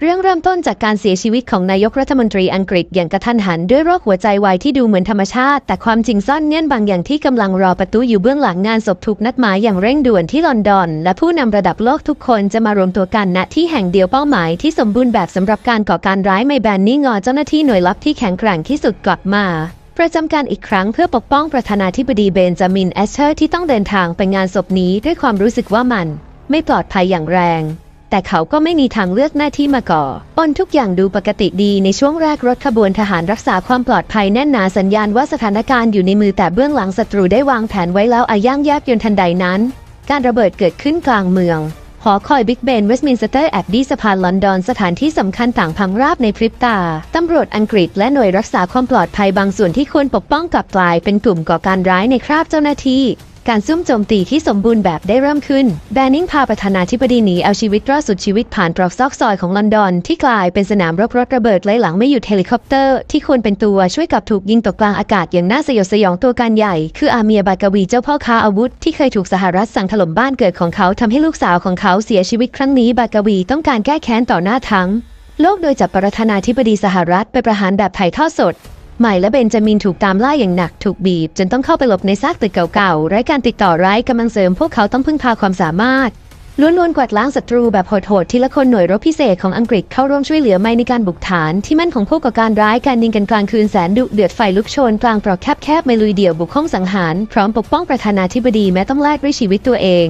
เรื่องเริ่มต้นจากการเสียชีวิตของนายกรัฐมนตรีอังกฤษอย่างกระทันหันด้วยโรคหัวใจวายที่ดูเหมือนธรรมชาติ แต่ความจริงซ่อนเงื่อนบางอย่างที่กำลังรอประตูอยู่เบื้องหลังงานศพถูกนัดหมายอย่างเร่งด่วนที่ลอนดอน และผู้นำระดับโลกทุกคนจะมารวมตัวกันณที่แห่งเดียวเป้าหมายที่สมบูรณ์แบบสำหรับการก่อการร้ายไม่แบนนี่งอเจ้าหน้าที่หน่วยลับที่แข็งแกร่งที่สุดกลับมาประจำการอีกครั้งเพื่อปกป้องประธานาธิบดีเบนจามินแอชเชอร์ที่ต้องเดินทางไปงานศพนี้ด้วยความรู้สึกว่ามัน ไม่ปลอดภัยอย่างแรง แต่เขาก็ไม่มีทางเลือกหน้าที่มาก่อปนทุกอย่างดูปกติดีในช่วงแรกรถขบวนทหารรักษาความปลอดภัยแน่นหนาสัญญาณว่าสถานการณ์อยู่ในมือแต่เบื้องหลังศัตรูได้วางแผนไว้แล้วอาย่างแยบยนทันใดนั้น การระเบิดเกิดขึ้นกลางเมืองหอคอยบิ๊กเบนเวสต์มินสเตอร์แอบดีสะพานลอนดอนสถานที่สำคัญต่างพังราบในพริบตา ตำรวจอังกฤษและหน่วยรักษาความปลอดภัยบางส่วนที่ควรปกป้องกลับกลายเป็นกลุ่มก่อการร้ายในคราบเจ้าหน้าที่ การซุ่มโจมตีที่สมบูรณ์แบบได้เริ่มขึ้น แบนนิงพาประธานาธิบดีหนีเอาชีวิตรอดสุดชีวิตผ่านตรอกซอกซอยของลอนดอน ที่กลายเป็นสนามรบรถระเบิดไล่หลังไม่หยุดเฮลิคอปเตอร์ ที่ควรเป็นตัวช่วยกับถูกยิงตกกลางอากาศอย่างน่าสยดสยองตัวการใหญ่ คืออาเมียบากาวีเจ้าพ่อค้าอาวุธ ที่เคยถูกสหรัฐสั่งถล่มบ้านเกิดของเขาทำให้ลูกสาวของเขาเสียชีวิตครั้งนี้บากาวีต้องการแก้แค้นต่อหน้าทั้งโลกโดยจับประธานาธิบดีสหรัฐไปประหารแบบถ่ายทอดสด ใหม่และเบนจามินถูกตามล่าอย่างหนักถูกบีบ จนต้องเข้าไปหลบในซากตึกเก่าๆไร้การติดต่อไร้กำลังเสริมพวกเขาต้องพึ่งพาความสามารถล้วนๆกวาดล้างศัตรูแบบโหดๆทีละคนหน่วยรบพิเศษของอังกฤษเข้าร่วมช่วยเหลือไม่ในการบุกฐานที่มั่นของพวกก่อการร้ายการยิงกันกลางคืนแสนดุเดือดไฟลุกโชนกลางปลอกแคบๆไม่ลุยเดี่ยวบุกห้องสังหาร พร้อมปกป้องประธานาธิบดีแม้ต้องแลกด้วยชีวิตตัวเอง